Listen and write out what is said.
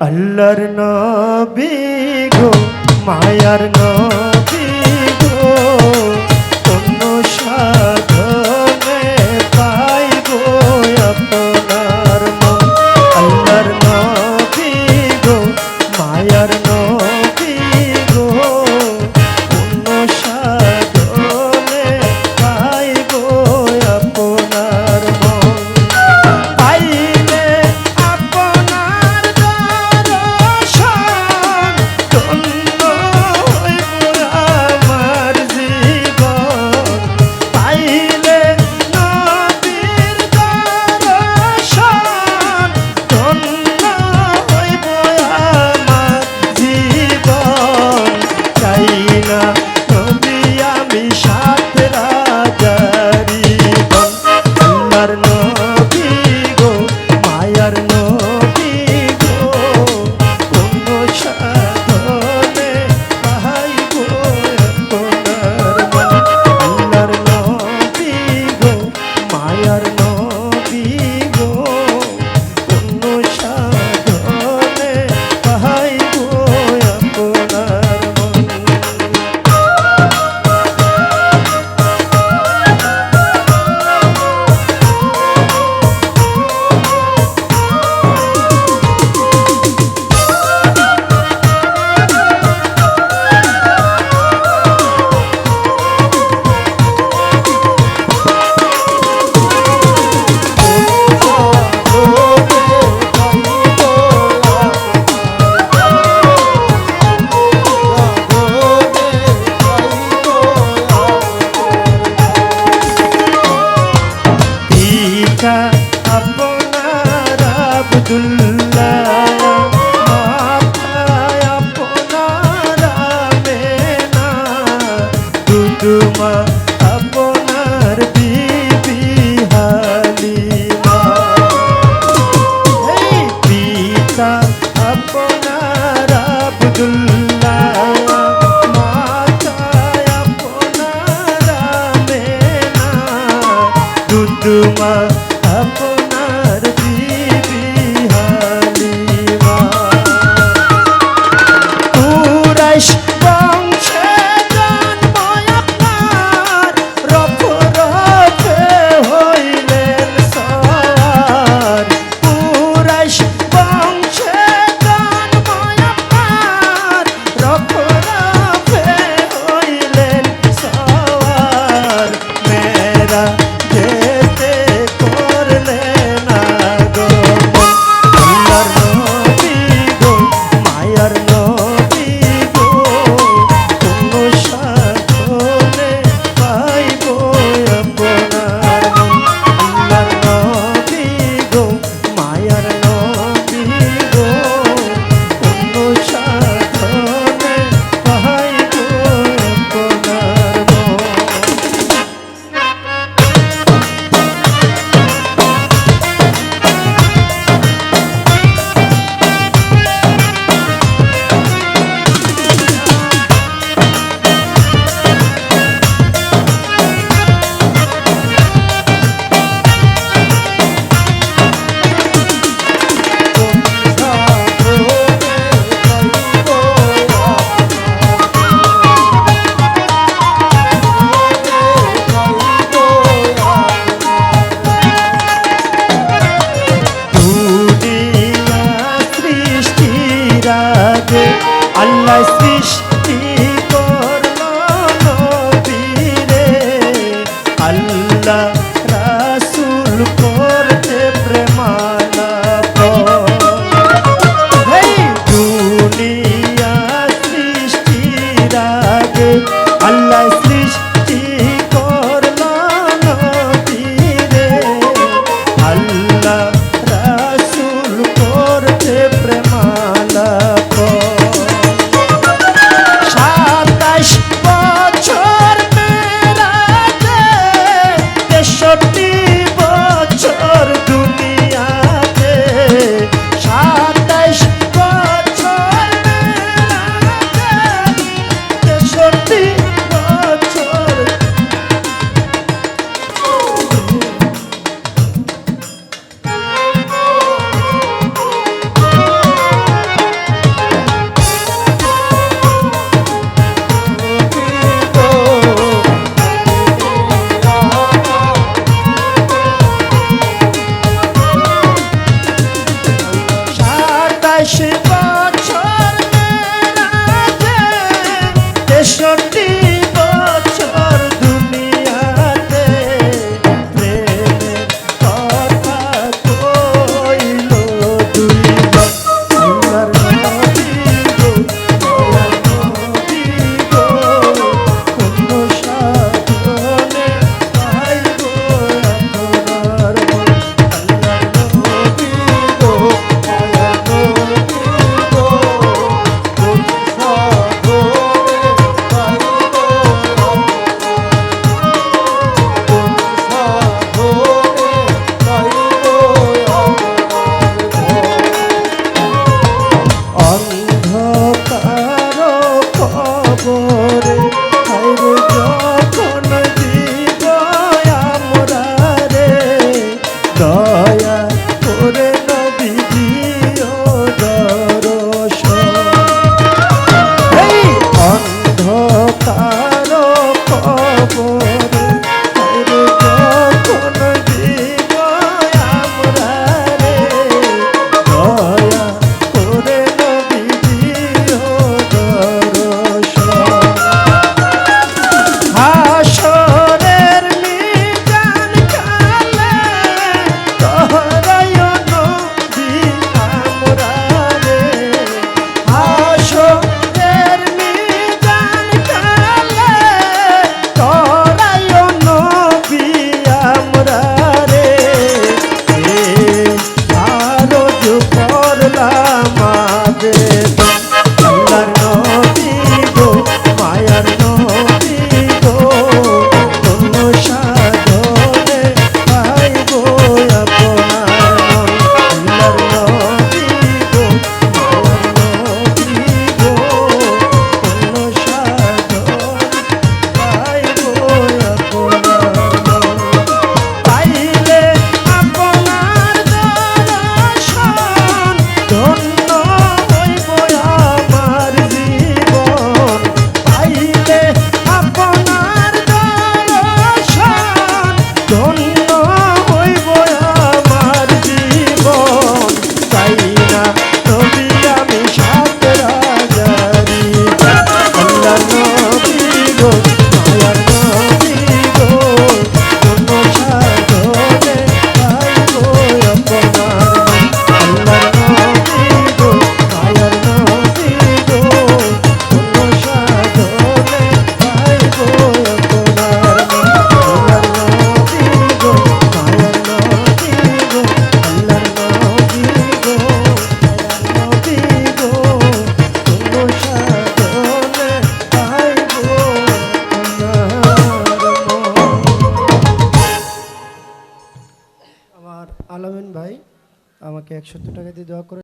আল্লাহর নবী গো মায়ার নবী। kuma আল্লাহ সৃষ্টি করল নবীরে। আল্লাহ রাসুল করতে প্রেমালা এই দুনিয়া সৃষ্টির আগে আল্লাহ সৃষ্টি করল নবীরে। আল্লাহ রাসুল করতে প্রেম আমাকে টাকা দিয়ে দোয়া করে